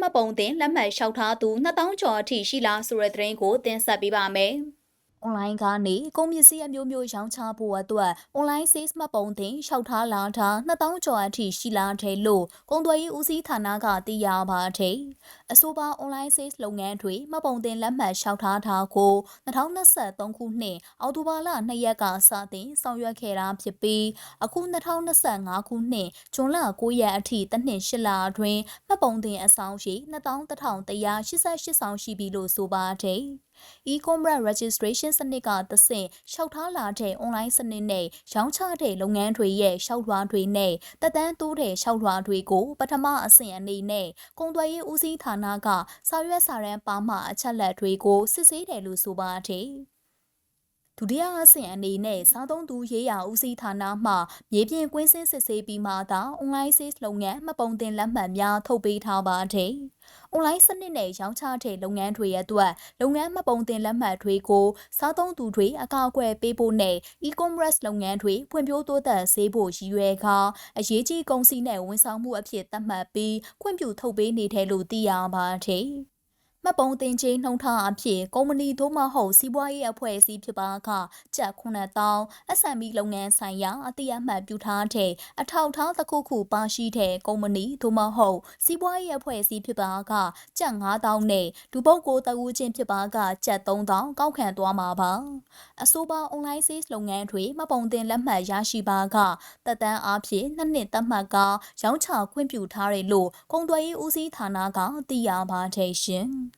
မှတ်ပုံတင်လက်မှတ်လျှောက်ထားသူ2000ကျော်အထိရှိလားဆိုတဲ့သတင်းကိုတင်ဆက်ပေးပါမယ်။ online ကနေကုန်ပစ္စည်းအမျိုးမျိုးရောင်းချဖို့အတွက် online sales မှတ်ပုံတင်လျှောက်ထားလာတာ2000ကျော်အထိရှိလာတယ်လို့ကုန်သွယ်ရေးဦးစီးဌာနကသိရပါတယ်။ အဆိုပါ online sales လုပ်ငန်းတွေမှတ်ပုံတင်လက်မှတ်လျှောက်ထားတာကို2023ခုနှစ်အောက်တိုဘာလ2ရက်ကစတင်ဆောင်ရွက်ခဲ့တာဖြစ်ပြီးအခု2025ခုနှစ်ဇွန်လ9ရက်အထိတစ်နှစ်8လအတွင်းမှတ်ပုံတင်အဆောင်ရှိ2188ဆောင်ရှိပြီလို့ဆိုပါတယ်။ e-commerce registration စနစ်ကသဆင့်လျှောက်ထားလာတဲ့ online စနစ်နဲ့ရောင်းချတဲ့လုပ်ငန်းတွေရဲ့လျှောက်လွှာတွေနဲ့တက်တန်းတိုးတဲ့လျှောက်လွှာတွေကိုပထမအဆင့်အနေနဲ့ကုန်သွယ်ရေးဦးစီးဌာနကစာရွက်စာတမ်းပါမှအချက်လက်တွေကိုစစ်ဆေးတယ်လို့ဆိုပါတယ်။ ဒုတိယအဆင့်အနေနဲ့စားသုံးသူရေးရာဦးစီးဌာနမှမြေပြင်ကွင်းစင်းစစ်ဆေးပြီးမှသာ online sales လုပ်ငန်းမှတ်ပုံတင်လက်မှတ်များထုတ်ပေးထားပါတယ်။ online စနစ်နဲ့ရောင်းချတဲ့လုပ်ငန်းတွေအတွက်လုပ်ငန်းမှတ်ပုံတင်လက်မှတ်တွေကိုစားသုံးသူတွေအကောက်အကွယ်ပေးဖို့နဲ့ e-commerce လုပ်ငန်းတွေဖွံ့ဖြိုးတိုးတက်စေဖို့ရည်ရွယ်ကာအရေးကြီးကုန်စည်နဲ့ဝန်ဆောင်မှုအဖြစ်သတ်မှတ်ပြီးခွင့်ပြုထုတ်ပေးနေတယ်လို့သိရပါတယ်။ မှတ်ပုံတင်ခြင်းနှုံထားအဖြစ်ကုမ္ပဏီသို့မဟုတ်စီးပွားရေးအဖွဲ့အစည်းဖြစ်ပါကကျပ်9000 SME လုပ်ငန်းဆိုင်ရာအတိအမှတ်ပြုထားတဲ့အထောက်အထားတစ်ခုခုပါရှိတဲ့ကုမ္ပဏီသို့မဟုတ်စီးပွားရေးအဖွဲ့အစည်းဖြစ်ပါကကျပ်9000နဲ့လူပုဂ္ဂိုလ်တဦးချင်းဖြစ်ပါကကျပ်3000ကောက်ခံသွားမှာပါအဆိုပါ online sales လုပ်ငန်းတွေမှတ်ပုံတင်လက်မှတ်ရရှိပါကတက်တန်းအားဖြင့်နှစ်နှစ်သတ်မှတ်ကရောင်းချခွင့်ပြုထားတယ်လို့ကုန်သွယ်ရေးဦးစီးဌာနကသိရပါတယ်ရှင်။